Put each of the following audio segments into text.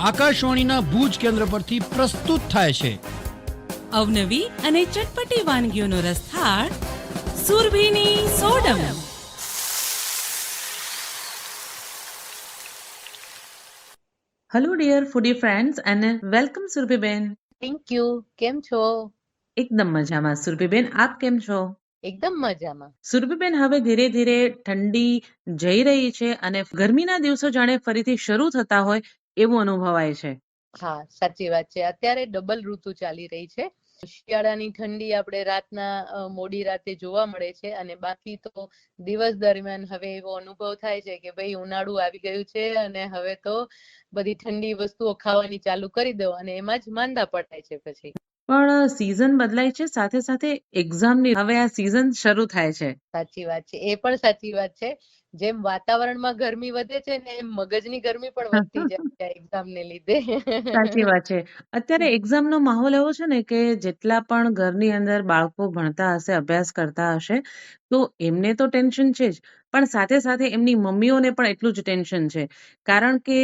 આકાશવાણીના ભુજ કેન્દ્ર પરથી પ્રસ્તુત થાય છે. અવનવી અને ચટપટી વાનગીઓનો રસથાળ સુરભીની સોડમ. હેલો ડિયર ફૂડી ફ્રેન્ડ્સ અને વેલકમ સુરભીબેન થેન્ક યુ કેમ છો? એકદમ મજામાં. સુરભીબેન આપ કેમ છો? એકદમ મજામાં. સુરભીબેન હવે ધીરે ધીરે ઠંડી જઈ રહી છે અને ગરમીના દિવસો જાણે ફરીથી શરૂ થતા હોય એવું અનુભવાય છે. હા સાચી વાત છે. અત્યારે ડબલ ઋતુ ચાલી રહી છે. શિયાળાની ઠંડી આપણે રાતના મોડી રાતે જોવા મળે છે અને બાકી તો દિવસ દરમિયાન હવે એવો અનુભવ થાય છે કે ભાઈ ઉનાળુ આવી ગયું છે અને હવે તો બધી ઠંડી વસ્તુઓ ખાવાની ચાલુ કરી દો અને એમાં જ માંદા પડાય છે પછી. પણ સિઝન બદલાય છે સાથે સાથે એક્ઝામની હવે આ સિઝન શરૂ થાય છે. સાચી વાત છે. એ પણ સાચી વાત છે. જેમ વાતાવરણમાં ગરમી વધે છે ને એમ મગજની ગરમી પણ વધતી જાય છે એક્ઝામ ને લીધે. સાચી વાત છે. અત્યારે એક્ઝામ નો માહોલ એવો છે ને કે જેટલા પણ ઘરની અંદર બાળકો ભણતા હશે અભ્યાસ કરતા હશે તો એમને તો ટેન્શન છે જ. પણ સાથે સાથે એમની મમ્મીઓને પણ એટલું જ ટેન્શન છે. કારણ કે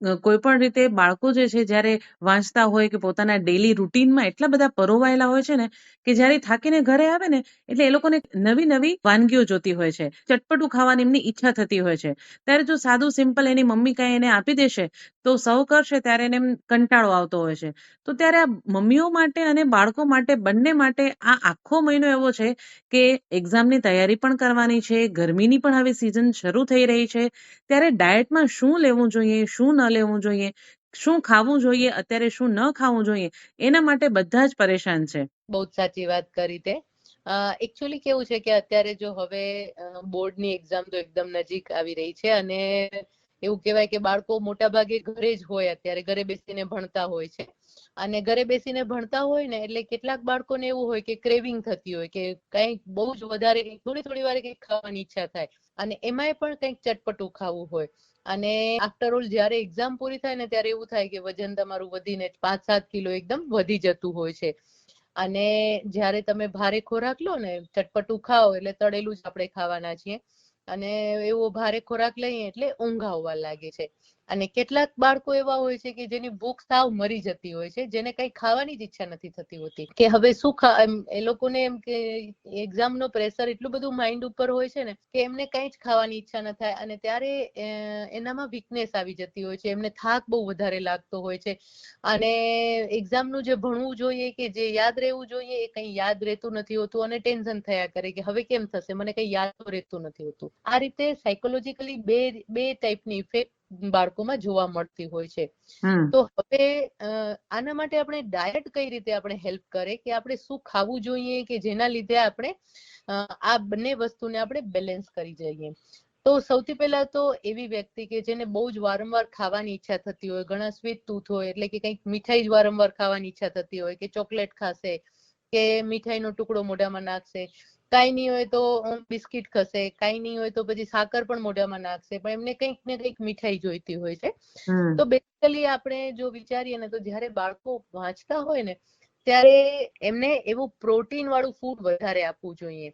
કોઈ પણ રીતે બાળકો જે છે, જ્યારે વાંચતા હોય કે પોતાના ડેલી રૂટીનમાં એટલા બધા પરોવાયેલા હોય છે ને, કે જ્યારે થાકીને ઘરે આવે ને, એટલે એ લોકોને નવી નવી વાનગીઓ જોતી હોય છે. ચટપટું ખાવાની એમની ઈચ્છા થતી હોય છે. ત્યારે જો સાદું સિમ્પલ એની મમ્મી કાંઈ એને આપી દેશે, તો સૌ કરશે ત્યારે એને કંટાળો આવતો હોય છે. તો ત્યારે આ મમ્મીઓ માટે અને બાળકો માટે, બંને માટે આ આખો મહિનો એવો છે કે એક્ઝામની તૈયારી પણ કરવાની છે, ગરમીની પણ હવે સિઝન શરૂ થઈ રહી છે. ત્યારે ડાયટમાં શું લેવું જોઈએ, શું ન લેવું જોઈએ, શું ખાવું જોઈએ, અત્યારે શું ન ખાવું જોઈએ, એના માટે બધા જ પરેશાન છે. બહુ સાચી વાત કરી તે. એકચ્યુઅલી કેવું છે કે અત્યારે જો હવે બોર્ડની એક્ઝામ તો એકદમ નજીક આવી રહી છે અને એવું કહેવાય કે બાળકો મોટા ભાગે ઘરે જ હોય અત્યારે, ઘરે બેસીને ભણતા હોય છે. અને ઘરે બેસીને ભણતા હોય ને એટલે કેટલાક બાળકોને એવું હોય કે ક્રેવિંગ થતી હોય કે કંઈક બહુ જ વધારે, થોડી થોડી વાર કંઈક ખાવાની ઈચ્છા થાય અને એમાંય પણ કંઈક ચટપટું ખાવું હોય. અને આફ્ટર ઓલ જ્યારે એક્ઝામ પૂરી થાય ને ત્યારે એવું થાય કે વજન તમારું વધીને પાંચ સાત કિલો એકદમ વધી જતું હોય છે. અને જ્યારે તમે ભારે ખોરાક લો ને, ચટપટું ખાઓ એટલે તળેલું જ આપણે ખાવાના છીએ. અને એવો ભારે ખોરાક લઈએ એટલે ઊંઘ આવવા લાગે છે. અને કેટલાક બાળકો એવા હોય છે કે જેની ભૂખ સાવ મરી જતી હોય છે, જેને કંઈ ખાવાની જ ઈચ્છા નથી થતી હોતી. કે હવે શું ખા એ લોકોને એમ કે એક્ઝામ નો પ્રેશર એટલું બધું માઇન્ડ ઉપર હોય છે ને, કે એમને કંઈ જ ખાવાની ઈચ્છા ન થાય અને ત્યારે એનામાં વીકનેસ આવી જતી હોય છે, એમને થાક બહુ વધારે લાગતો હોય છે. અને એક્ઝામનું જે ભણવું જોઈએ કે જે યાદ રહેવું જોઈએ, એ કંઈ યાદ રહેતું નથી હોતું અને ટેન્શન થયા કરે કે હવે કેમ થશે? મને કંઈ યાદ રહેતું નથી હોતું. આ રીતે સાયકોલોજીકલી બે બે ટાઈપની ઇફેક્ટ બાળકોમાં જોવા મળતી હોય છે. તો હવે આના માટે આપણે ડાયટ કઈ રીતે આપણે હેલ્પ કરે? કે આપણે શું ખાવું જોઈએ કે જેના લીધે આપણે આ બંને વસ્તુને આપણે બેલેન્સ કરી જઈએ? તો સૌથી પહેલા તો એવી વ્યક્તિ કે જેને બહુ જ વારંવાર ખાવાની ઈચ્છા થતી હોય ઘણા સ્વીટ ટૂથ હોય એટલે કે કંઈક મીઠાઈ જ વારંવાર ખાવાની ઈચ્છા થતી હોય કે ચોકલેટ ખાશે કે મીઠાઈનો ટુકડો મોઢામાં નાખશે કાંઈ નહીં હોય તો બિસ્કિટ ખશે કાંઈ નહીં હોય તો પછી સાકર પણ મોઢામાં નાખશે પણ એમને કંઈક ને કંઈક મીઠાઈ જોઈતી હોય છે. તો બેસિકલી આપણે જો વિચારીએ ને તો જ્યારે બાળકો વાંચતા હોય ને ત્યારે એમને એવું પ્રોટીન વાળું ફૂડ વધારે આપવું જોઈએ.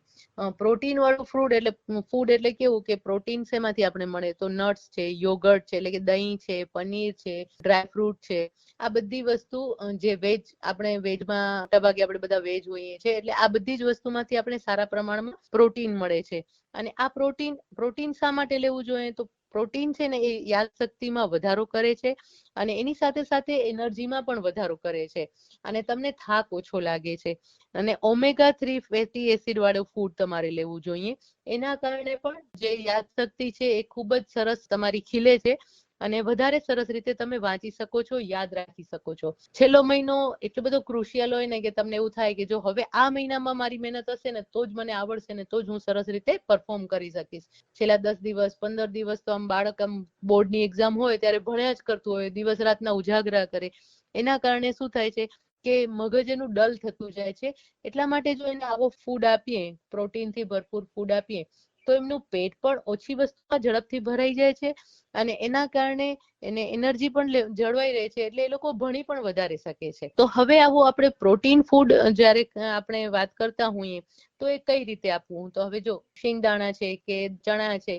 પ્રોટીન વાળું ફૂડ એટલે ફૂડ એટલે કેવું કે પ્રોટીન શેમાંથી આપણે મળે. તો નટ્સ છે યોગર્ટ છે, એટલે કે દહીં છે, પનીર છે ડ્રાય ફ્રૂટ છે. આ બધી વસ્તુ જે વેજ આપણે વેજમાં મોટાભાગે આપણે બધા વેજ હોઈએ છીએ, એટલે આ બધી જ વસ્તુમાંથી આપણે સારા પ્રમાણમાં પ્રોટીન મળે છે. અને આ પ્રોટીન પ્રોટીન શા માટે લેવું જોઈએ? તો પ્રોટીન છે ને એ યાદશક્તિમાં વધારો કરે છે અને એની સાથે સાથે એનર્જીમાં પણ વધારો કરે છે. અને તમને થાક ઓછો લાગે છે. અને ઓમેગા થ્રી ફેટી એસિડ વાળું ફૂડ તમારે લેવું જોઈએ. એના કારણે પણ જે યાદશક્તિ છે એ ખૂબ જ સરસ તમારી ખીલે છે. અને વધારે સરસ રીતે તમે વાંચી શકો છો, યાદ રાખી શકો છો. છેલ્લો મહિનો એટલો બધો ક્રુશિયલ હોય ને કે તમને એવું થાય કે જો હવે આ મહિનામાં મારી મહેનત હશે ને તો જ મને આવડશે ને તો જ હું સરસ રીતે પરફોર્મ કરી શકીશ. છેલ્લા દસ દિવસ, પંદર દિવસ તો આમ બાળક આમ બોર્ડની એક્ઝામ હોય ત્યારે ભણ્યા જ કરતું હોય, દિવસ રાતના ઉજાગરા કરે. એના કારણે શું થાય છે કે મગજ એનું ડલ થતું જાય છે. એટલા માટે જો એને આવો ફૂડ આપીએ પ્રોટીનથી ભરપૂર ફૂડ આપીએ તો એમનું પેટ પણ ઓછી વસ્તુમાં ઝડપથી ભરાઈ જાય છે અને એના કારણે એને એનર્જી પણ જળવાઈ રહે છે એટલે એ લોકો ભણી પણ વધારે શકે છે. તો હવે આવું આપણે પ્રોટીન ફૂડ જ્યારે આપણે વાત કરતા હોઈએ તો એ કઈ રીતે આપવું? તો હવે જો શિંગદાણા છે કે ચણા છે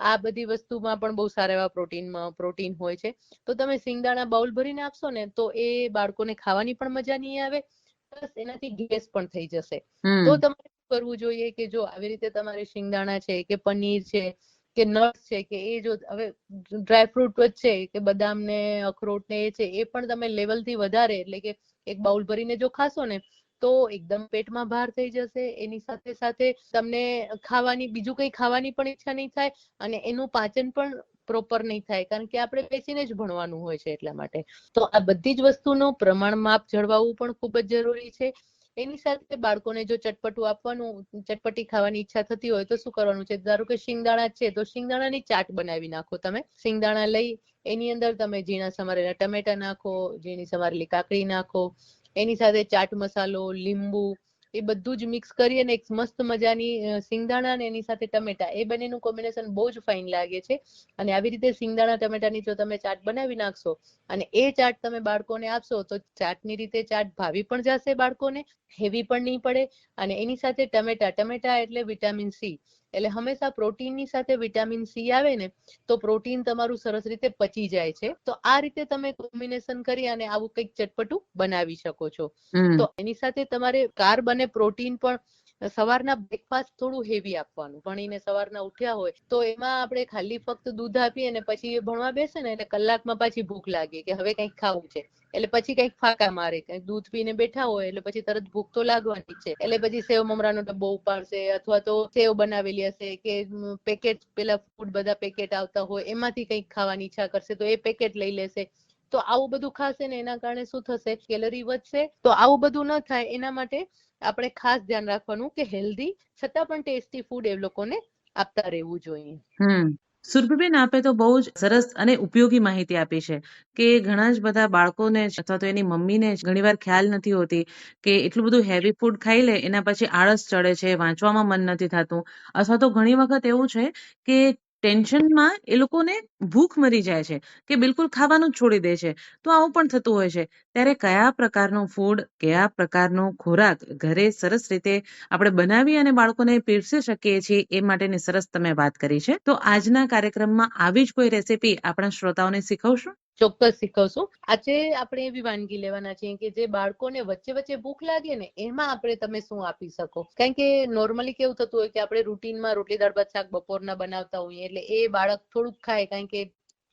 આ બધી વસ્તુમાં પણ બહુ સારા એવા પ્રોટીન પ્રોટીન હોય છે. તો તમે શિંગદાણા બાઉલ ભરીને આપશો ને તો એ બાળકોને ખાવાની પણ મજા નહીં આવે પ્લસ એનાથી ગેસ પણ થઈ જશે. તો તમારે કરવું જોઈએ કે જો આવી રીતે તમારે શિંગદાણા છે કે પનીર છે કે નટ છે કે એ જો હવે ડ્રાય ફ્રૂટ જ છે કે બદામ ને અખરોટ ને એ છે, એ પણ તમે લેવલથી વધારે એટલે કે એક બાઉલ ભરીને જો ખાશો ને તો એકદમ પેટમાં ભાર થઈ જશે. એની સાથે સાથે તમને ખાવાની, બીજું કંઈ ખાવાની પણ ઈચ્છા નહીં થાય અને એનું પાચન પણ પ્રોપર નહીં થાય કારણ કે આપણે બેસીને જ ભણવાનું હોય છે એટલા માટે. તો આ બધી જ વસ્તુનું પ્રમાણ માપ જળવાવું પણ ખૂબ જ જરૂરી છે. એની સાથે બાળકોને જો ચટપટું આપવાનું, ચટપટી ખાવાની ઈચ્છા થતી હોય તો શું કરવાનું છે? ધારો કે શિંગદાણા છે તો શિંગદાણાની ચાટ બનાવી નાખો તમે. શિંગદાણા લઈ એની અંદર તમે ઝીણા સમારેલા ટમેટા નાખો, ઝીણી સમારેલી કાકડી નાખો. એની સાથે ચાટ મસાલો, લીંબુ એ બધું જ મિક્સ કરી અને એક મસ્ત મજાની સિંગદાણા અને એની સાથે ટમેટા, એ બંનેનું કોમ્બિનેશન બહુ જ ફાઇન લાગે છે. અને આવી રીતે સિંગદાણા, ટમેટાની જો તમે ચાટ બનાવી નાખશો અને એ ચાટ તમે બાળકોને આપશો તો ચાટની રીતે ચાટ ભાવી પણ જશે બાળકોને, હેવી પણ નહીં પડે અને એની સાથે ટમેટા ટમેટા એટલે વિટામિન સી એટલે હંમેશા પ્રોટીનની સાથે વિટામિન સી આવે ને તો પ્રોટીન તમારું સરસ રીતે પચી જાય છે. તો આ રીતે તમે કોમ્બિનેશન કરી અને આવું કંઈક ચટપટું બનાવી શકો છો. તો એની સાથે તમારે કાર્બ અને પ્રોટીન પણ સવારના બ્રેકફાસ્ટ થોડું હેવી આપવાનું. ભણીને સવારના ઉઠ્યા હોય, તો એમાં આપણે ખાલી ફક્ત દૂધ આપીએ ને પછી એ ભણવા બેસે ને એટલે કલાકમાં પાછી ભૂખ લાગે કે હવે કંઈક ખાવું છે. એટલે પછી કંઈક ફાકા મારે, કંઈક દૂધ પીને બેઠા હોય એટલે પછી તરત ભૂખ તો લાગવાની છે. એટલે પછી સેવ મમરાનો ડબ્બો ઉપાડશે અથવા તો સેવ બનાવેલી હશે કે પેકેટ પેલા ફૂડ બધા પેકેટ આવતા હોય એમાંથી કંઈક ખાવાની ઈચ્છા કરશે તો એ પેકેટ લઈ લેશે. તો આવું બધું ખાશે ને એના કારણે શું થશે? કેલરી વધશે. તો આવું બધું ન થાય એના માટે આપણે ખાસ ધ્યાન રાખવાનું કે હેલ્ધી છતાં પણ ટેસ્ટી ફૂડ એ લોકોને આપતા રહેવું જોઈએ. સુરભીબેન, આપે તો બહુ જ સરસ અને ઉપયોગી માહિતી આપી છે કે ઘણા જ બધા બાળકોને અથવા તો એની મમ્મીને ઘણીવાર ખ્યાલ નથી હોતી કે એટલું બધું હેવી ફૂડ ખાઈ લે, એના પછી આળસ ચડે છે, વાંચવામાં મન નથી થતું. અથવા તો ઘણી વખત એવું છે કે ટેન્શનમાં એ લોકોને ભૂખ મરી જાય છે કે બિલકુલ ખાવાનું જ છોડી દે છે. તો આવું પણ થતું હોય છે. ત્યારે કયા પ્રકારનું ફૂડ કયા પ્રકારનો ખોરાક ઘરે સરસ રીતે આપણે બનાવી અને બાળકોને પીરસી શકીએ છીએ એ માટેની સરસ તમે વાત કરી છે. તો આજના કાર્યક્રમમાં આવી જ કોઈ રેસીપી આપણા શ્રોતાઓને શીખવશો? ચોક્કસ શીખવશું. આજે આપણે એવી વાનગી લેવાના છીએ કે જે બાળકોને વચ્ચે વચ્ચે ભૂખ લાગે ને એમાં આપણે તમે શું આપી શકો? કારણ કે નોર્મલી કેવું થતું હોય કે આપણે રૂટીનમાં રોટલી, દાળ, ભાત, શાક બપોરના બનાવતા હોઈએ એટલે એ બાળક થોડુંક ખાય કારણ કે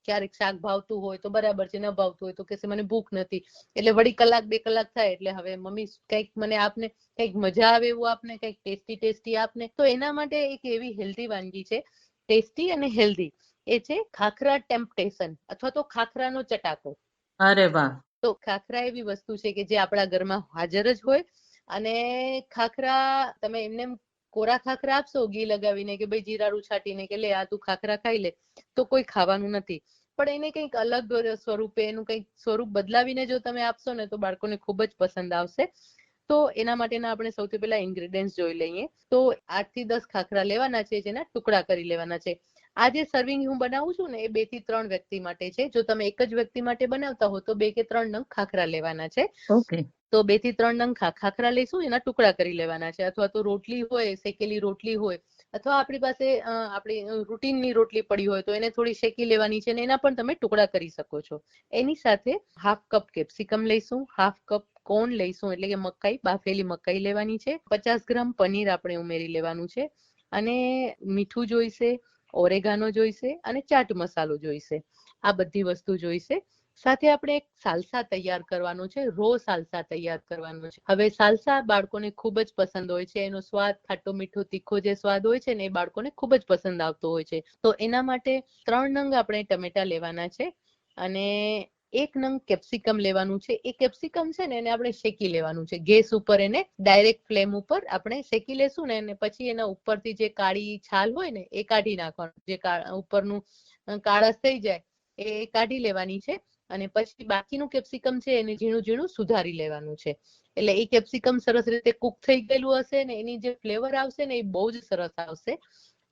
ક્યારેક શાક ભાવતું હોય તો બરાબર છે, ન ભાવતું હોય તો કે મને ભૂખ નથી. એટલે વળી કલાક, બે કલાક થાય એટલે હવે મમ્મી કંઈક મને આપને, કંઈક મજા આવે એવું આપને, કંઈક ટેસ્ટી ટેસ્ટી આપને. તો એના માટે એક એવી હેલ્ધી વાનગી છે. ટેસ્ટી અને હેલ્ધી એ છે ખાખરા ટેમ્પટેશન અથવા તો ખાખરાનો ચટાકો. અરે વાહ. તો ખાખરા એવી વસ્તુ છે કે જે આપણા ઘરમાં હાજર જ હોય અને ખાખરા તમે એમને કોરા ખાખરા આપશો ઘી લગાવીને કે ભાઈ જીરારું છાટીને કે લે આ તું ખાખરા ખાઈ લે તો કોઈ ખાવાનું નથી. પણ એને કંઈક અલગ સ્વરૂપે એનું કંઈક સ્વરૂપ બદલાવીને જો તમે આપશો ને તો બાળકોને ખૂબ જ પસંદ આવશે. તો એના માટેના આપણે સૌથી પહેલા ઇન્ગ્રેડિયન્ટ્સ જોઈ લઈએ. તો આઠથી દસ ખાખરા લેવાના છે જેના ટુકડા કરી લેવાના છે. આ જે સર્વિંગ હું બનાવું છું ને એ બેથી ત્રણ વ્યક્તિ માટે છે. જો તમે એક જ વ્યક્તિ માટે બનાવતા હો તો બે કે ત્રણ નંગ ખાખરા લેવાના છે. ઓકે. તો બેથી ત્રણ નંગ ખાખરા લઈશું એના ટુકડા કરી લેવાના છે. અથવા તો રોટલી હોય શેકેલી રોટલી હોય અથવા આપણી પાસે આપણી રૂટીનની રોટલી પડી હોય તો એને થોડી શેકી લેવાની છે ને એના પણ તમે ટુકડા કરી શકો છો. એની સાથે હાફ કપ કેપ્સિકમ લઈશું હાફ કપ કોર્ન લઈશું એટલે કે મકાઈ બાફેલી મકાઈ લેવાની છે. પચાસ ગ્રામ પનીર આપણે ઉમેરી લેવાનું છે. અને મીઠું જોઈશે ઓરેગાનો જોઈશે અને ચાટ મસાલો જોઈશે. આ બધી વસ્તુ જોઈશે. સાથે આપણે એક સાલસા તૈયાર કરવાનો છે, રો સાલસા તૈયાર કરવાનો છે. હવે સાલસા બાળકોને ખૂબ જ પસંદ હોય છે, એનો સ્વાદ ખાટો મીઠો તીખો જે સ્વાદ હોય છે ને એ બાળકોને ખૂબ જ પસંદ આવતો હોય છે. તો એના માટે ત્રણ નંગ આપણે ટમેટા લેવાના છે અને એક નંગ કેપ્સિકમ લેવાનું છે. એ કેપ્સિકમ છે ને એને આપણે શેકી લેવાનું છે. ગેસ ઉપર એને ડાયરેક્ટ ફ્લેમ ઉપર આપણે શેકી લેશું ને અને પછી એના ઉપરથી જે કાળી છાલ હોય ને એ કાઢી નાખવાનું. જે ઉપરનું કાળસ થઈ જાય એ કાઢી લેવાની છે અને પછી બાકીનું કેપ્સિકમ છે એને ઝીણું ઝીણું સુધારી લેવાનું છે. એટલે એ કેપ્સિકમ સરસ રીતે કુક થઈ ગયેલું હશે ને એની જે ફ્લેવર આવશે ને એ બહુ જ સરસ આવશે.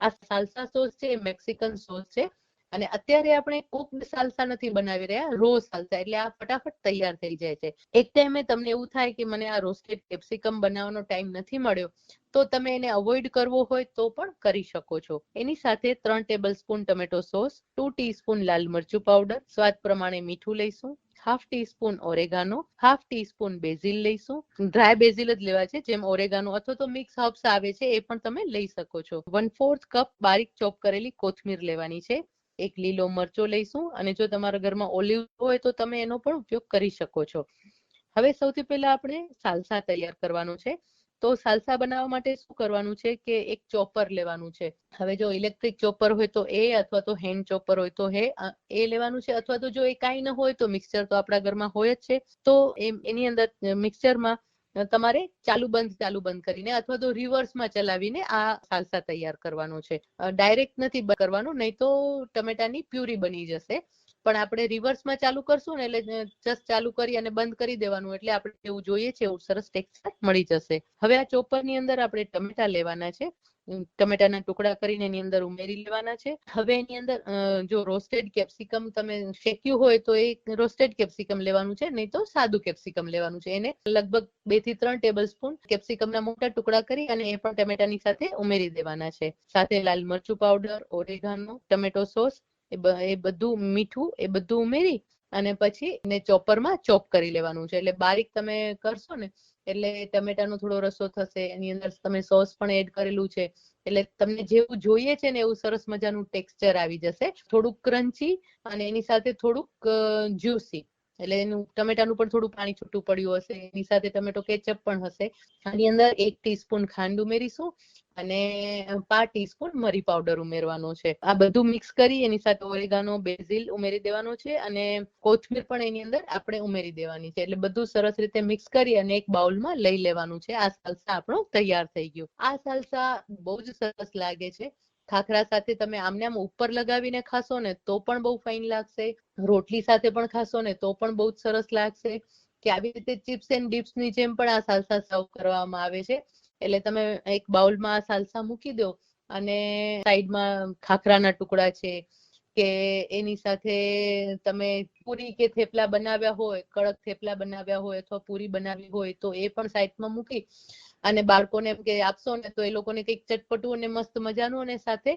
આ સાલસા સોસ છે એ મેક્સિકન સોસ છે. અને અત્યારે આપણે કુકડ સાલસા નથી બનાવી રહ્યા રો સાલસા, એટલે આ ફટાફટ તૈયાર થઈ જાય છે. એક ટાઈમે તમને એવું થાય કે મને આ રોસ્ટેડ કેપ્સિકમ બનાવવાનો ટાઈમ નથી મળ્યો, તો તમે એને અવોઇડ કરવો હોય તો પણ કરી શકો છો. એની સાથે ત્રણ table spoon tomato sauce two teaspoon લાલ મરચું પાવડર સ્વાદ પ્રમાણે મીઠું લઈશું half teaspoon oregano half teaspoon basil લઈશું. ડ્રાય બેઝિલ જ લેવા છે, જેમ ઓરેગાનો અથવા તો મિક્સ હર્બ્સ આવે છે, એ પણ તમે લઈ શકો છો. વન ફોર્થ કપ બારીક ચોપ કરેલી કોથમીર લેવાની છે. એક લીલો મરચો લઈશું અને જો તમારા ઘરમાં ઓલિવ હોય તો તમે એનો પણ ઉપયોગ કરી શકો છો. હવે સૌથી પહેલા આપણે સાલસા તૈયાર કરવાનું છે. તો સાલસા બનાવવા માટે શું કરવાનું છે કે એક ચોપર લેવાનું છે. હવે જો ઇલેક્ટ્રિક ચોપર હોય તો એ અથવા તો હેન્ડ ચોપર હોય તો હે એ લેવાનું છે અથવા તો જો એ કાંઈ ન હોય તો મિક્સચર તો આપણા ઘરમાં હોય જ છે. તો એની અંદર મિક્સચરમાં તમારે ચાલુ બંધ ચાલુ બંધ કરીને અથવા તો રિવર્સમાં ચલાવીને આ સાલસા તૈયાર કરવાનો છે. ડાયરેક્ટ નથી કરવાનું, નહીં તો ટમેટાની પ્યુરી બની જશે. પણ આપણે રિવર્સમાં ચાલુ કરશું ને એટલે જસ્ટ ચાલુ કરી અને બંધ કરી દેવાનું એટલે આપણે એવું જોઈએ છે, એવું સરસ ટેક્સચર મળી જશે. હવે આ ચોપરની અંદર આપણે ટમેટા લેવાના છે. ટમેટાના ટુકડા કરીને એની અંદર ઉમેરી લેવાના છે. હવે એની અંદર જો રોસ્ટેડ કેપ્સિકમ તમે શેક્યું હોય તો એ રોસ્ટેડ કેપ્સિકમ લેવાનું છે, નહીં તો સાદું કેપ્સિકમ લેવાનું છે. એને લગભગ બેથી ત્રણ ટેબલ સ્પૂન કેપ્સિકમના મોટા ટુકડા કરી અને એ પણ ટમેટાની સાથે ઉમેરી દેવાના છે. સાથે લાલ મરચું પાવડર ઓરેગાનો ટમેટો સોસ એ બધું મીઠું એ બધું ઉમેરી અને પછી એને ચોપરમાં ચોપ કરી લેવાનું છે. એટલે બારીક તમે કરશો ને એટલે ટમેટાનો થોડો રસો થશે, એની અંદર તમે સોસ પણ એડ કરેલું છે. એટલે તમને જેવું જોઈએ છે ને એવું સરસ મજાનું ટેક્સચર આવી જશે. થોડુંક ક્રન્ચી અને એની સાથે થોડુંક જ્યુસી. એટલે એનું ટમેટાનું પણ થોડું પાણી છૂટું પડ્યું હશે, એની સાથે ટમેટો કેચઅપ પણ હશે. આની અંદર એક ટીસ્પૂન ખાંડ ઉમેરીશું અને પાંચ ટીસ્પૂન મરી પાવડર ઉમેરવાનો છે. આ બધું મિક્સ કરી એની સાથે ઓરેગાનો બેઝિલ ઉમેરી દેવાનો છે અને કોથમીર પણ એની અંદર આપણે ઉમેરી દેવાની છે. એટલે બધું સરસ રીતે મિક્સ કરી અને એક બાઉલમાં લઈ લેવાનું છે. આ સાલસા આપણો તૈયાર થઈ ગયો. આ સાલસા બહુ જ સરસ લાગે છે. ખાખરા સાથે તમે આમને આમ ઉપર લગાવીને ખાશો ને તો પણ બહુ ફાઇન લાગશે. રોટલી સાથે પણ ખાશો ને તો પણ બહુ સરસ લાગશે. કે આવી રીતે ચિપ્સ એન્ડ ડિપ્સની જેમ પણ આ સાલસા સર્વ કરવામાં આવે છે. એટલે તમે એક બાઉલમાં આ સાલસા મૂકી દો અને સાઈડમાં ખાખરાના ટુકડા છે કે એની સાથે તમે પૂરી કે થેપલા બનાવ્યા હોય, કડક થેપલા બનાવ્યા હોય અથવા પૂરી બનાવી હોય તો એ પણ સાઈડમાં મૂકી અને બાળકોને એમ કે આપશો ને તો એ લોકોને કંઈક ચટપટું અને મસ્ત મજાનું અને સાથે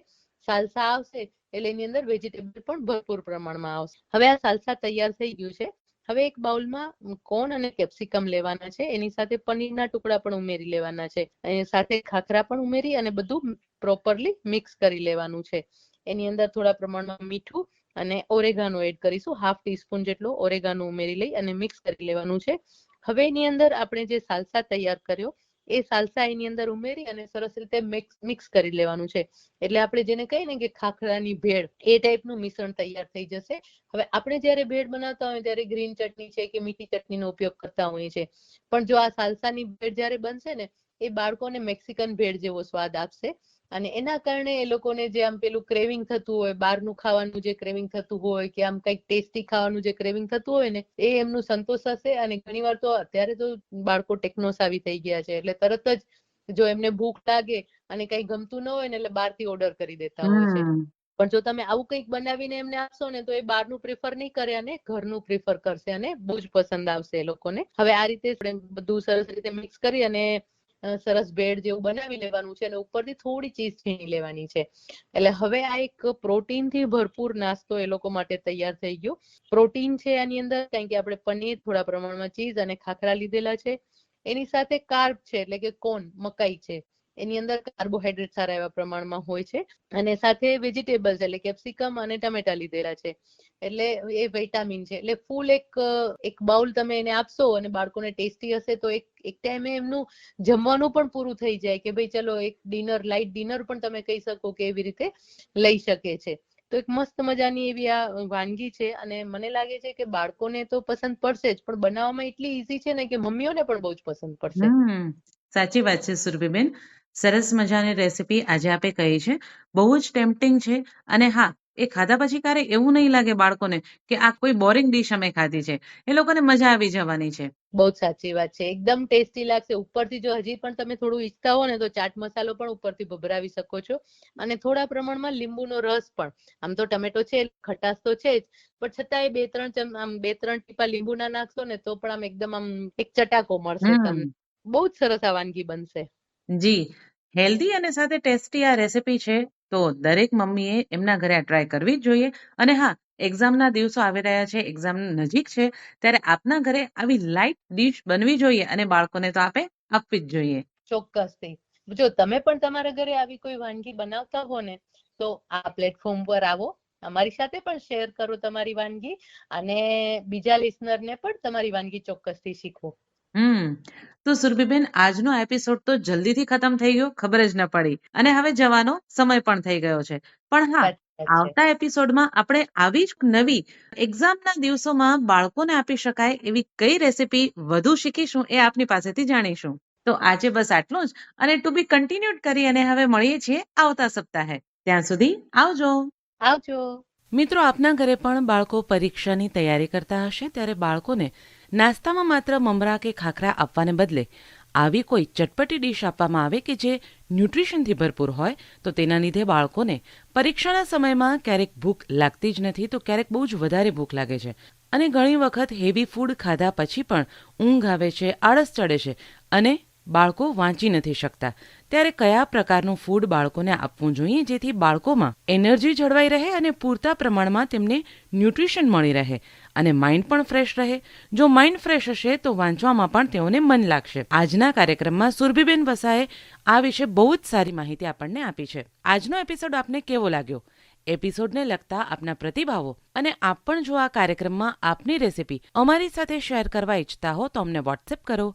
સાલસા આવશે એટલે એની અંદર વેજીટેબલ પણ ભરપૂર પ્રમાણમાં આવશે. હવે આ સાલસા તૈયાર થઈ ગયું છે. હવે એક બાઉલમાં કોર્ન અને કેપ્સિકમ લેવાના છે. એની સાથે પનીરના ટુકડા પણ ઉમેરી લેવાના છે. સાથે ખાખરા પણ ઉમેરી અને બધું પ્રોપરલી મિક્સ કરી લેવાનું છે. એની અંદર થોડા પ્રમાણમાં મીઠું અને ઓરેગાનો એડ કરીશું. હાફ ટીસ્પૂન જેટલો ઓરેગાનો ઉમેરી લઈ અને મિક્સ કરી લેવાનું છે. હવે એની અંદર આપણે જે સાલસા તૈયાર કર્યો, એ સાલસા એની અંદર ઉમેરી અને સરસ રીતે મિક્સ મિક્સ કરી લેવાનું છે. એટલે આપણે જેને કહીએ ને કે ખાખરાની ભેળ, એ ટાઈપનું મિશ્રણ તૈયાર થઈ જશે. હવે આપણે જ્યારે ભેળ બનાવતા હોય ત્યારે ગ્રીન ચટણી છે કે મીઠી ચટણીનો ઉપયોગ કરતા હોઈએ છીએ. પણ જો આ સાલસાની ભેળ જ્યારે બનશે ને, એ બાળકોને મેક્સિકન ભેળ જેવો સ્વાદ આપશે. અને એના કારણે એ લોકોને જે આમ પેલું ક્રેવિંગ થતું હોય બહારનું ખાવાનું જે ક્રેવિંગ થતું હોય કે આમ કંઈક ટેસ્ટી ખાવાનું જે ક્રેવિંગ થતું હોય ને એ એમનું સંતોષ હશે અને ઘણીવાર તો અત્યારે તો બાળકો ટેકનોસાવી થઈ ગયા છે. એટલે તરત જ જો એમને ભૂખ લાગે અને કઈ ગમતું ન હોય ને એટલે બહારથી ઓર્ડર કરી દેતા હોય છે. પણ જો તમે આવું કંઈક બનાવીને એમને આપશો ને તો એ બહારનું પ્રિફર નહીં કરે અને ઘરનું પ્રિફર કરશે અને બહુ જ પસંદ આવશે એ લોકોને. હવે આ રીતે બધું સરસ રીતે મિક્સ કરી અને સરસ ભેળ જેવું બનાવી લેવાનું છે અને ઉપરથી થોડી ચીઝ છીણી લેવાની છે. એટલે હવે આ એક પ્રોટીનથી ભરપૂર નાસ્તો એ લોકો માટે તૈયાર થઈ ગયો. પ્રોટીન છે આની અંદર, કારણ કે આપણે પનીર થોડા પ્રમાણમાં ચીઝ અને ખાખરા લીધેલા છે. એની સાથે કાર્બ છે, એટલે કે કોર્ન મકાઈ છે. એની અંદર કાર્બોહાઈડ્રેટ સારા એવા પ્રમાણમાં હોય છે. અને સાથે વેજીટેબલ્સ એટલે કેપ્સિકમ અને ટમેટા લીધેલા છે. એટલે એ વિટામિન છે. એટલે ફૂલ એક એક બાઉલ તમે એને આપશો અને બાળકોને ટેસ્ટી હશે તો એક એક ટાઈમે એમનું જમવાનું પણ પૂરું થઈ જાય કે ભાઈ ચલો એક ડિનર લાઇટ ડિનર પણ તમે કહી શકો કે એવી રીતે લઈ શકે છે. તો એક મસ્ત મજાની એવી આ વાનગી છે અને મને લાગે છે કે બાળકોને તો પસંદ પડશે જ, પણ બનાવવામાં એટલી ઈઝી છે ને કે મમ્મીઓને પણ બહુ જ પસંદ પડશે. સાચી વાત છે સુરભીબેન. સરસ મજાની રેસીપી આજે આપે કહી છે. બહુ જ ટેમ્પટિંગ છે અને હા એ ખાધા પછી ક્યારે એવું નહીં લાગે બાળકોને કે આ કોઈ બોરિંગ ડીશ અમે ખાધી છે. એ લોકોને મજા આવી જવાની છે. બહુ સાચી વાત છે. એકદમ ટેસ્ટી લાગશે. ઉપરથી જો હજી પણ તમે થોડું ઈચ્છતા હો ને તો ચાટ મસાલો પણ ઉપરથી ભભરાવી શકો છો. અને થોડા પ્રમાણમાં લીંબુનો રસ પણ. આમ તો ટમેટો છે ખટાશ તો છે જ. પણ છતાંય બે ત્રણ આમ બે ત્રણ ટીપા લીંબુના નાખશો ને તો પણ આમ એકદમ આમ એક ચટાકો મળશે તમને. બહુ જ સરસ આ વાનગી બનશે. જી. હેલ્ધી અને સાથે ટેસ્ટી આ રેસીપી છે. તો દરેક મમ્મીએ એમના ઘરે આ ટ્રાય કરવી જ જોઈએ. અને હા એક્ઝામના દિવસો આવી રહ્યા છે એક્ઝામ નજીક છે, ત્યારે આપના ઘરે આવી લાઇટ ડીશ બનવી જોઈએ અને બાળકોને તો આપે આપવી જ જોઈએ. ચોક્કસથી જો તમે પણ તમારા ઘરે આવી કોઈ વાનગી બનાવતા હો ને, તો આ પ્લેટફોર્મ પર આવો, અમારી સાથે પણ શેર કરો તમારી વાનગી અને બીજા લિસનરને પણ તમારી વાનગી ચોક્કસથી શીખવો. હમ. તો સુરભીબેન આજનો એપિસોડ તો જલ્દીથી ખતમ થઈ ગયો ખબર જ ન પડી. અને હવે જવાનો સમય પણ થઈ ગયો છે. પણ હા સાચી વાત છે. આવતા એપિસોડમાં આપણે આવી જ નવી એક્ઝામના દિવસોમાં બાળકોને આપી શકાય એવી કઈ રેસીપી વધુ શીખીશું એ આપની પાસેથી જાણીશું. તો આજે બસ આટલું જ. અને ટુ બી કન્ટિન્યુડ કરી અને હવે મળીએ છીએ આવતા સપ્તાહે. ત્યાં સુધી આવજો. આવજો. મિત્રો આપના ઘરે પણ બાળકો પરીક્ષાની તૈયારી કરતા હશે ત્યારે બાળકોને નાસ્તામાં માત્ર મમરા કે ખાખરા આપવાને બદલે આવી કોઈ ચટપટી ડીશ આપવામાં આવે કે જે ન્યુટ્રિશનથી ભરપૂર હોય, તો તેના લીધે બાળકોને પરીક્ષાના સમયમાં ક્યારેક ભૂખ લાગતી જ નથી, તો ક્યારેક બહુ જ વધારે ભૂખ લાગે છે. અને ઘણી વખત હેવી ફૂડ ખાધા પછી પણ ઊંઘ આવે છે, આળસ ચડે છે અને બાળકો વાંચી નથી શકતા. ત્યારે કયા પ્રકારનું ફૂડ બાળકોને આપવું જોઈએ જેથી બાળકોમાં એનર્જી જળવાઈ રહે અને પૂરતા પ્રમાણમાં તેમને ન્યુટ્રિશન મળી રહે અને માઇન્ડ પણ ફ્રેશ રહે. જો માઇન્ડ ફ્રેશ હશે તો વાંચવામાં પણ તેઓને મન લાગશે. આજના કાર્યક્રમમાં સુરભીબેન વસાએ આ વિશે બહુ જ સારી માહિતી આપણને આપી છે. આજનો એપિસોડ આપને કેવો લાગ્યો? એપિસોડને લગતા આપના પ્રતિભાવો અને આપ પણ જો આ કાર્યક્રમમાં આપની રેસીપી અમારી સાથે શેર કરવા ઈચ્છતા હો તો અમને વોટ્સએપ કરો.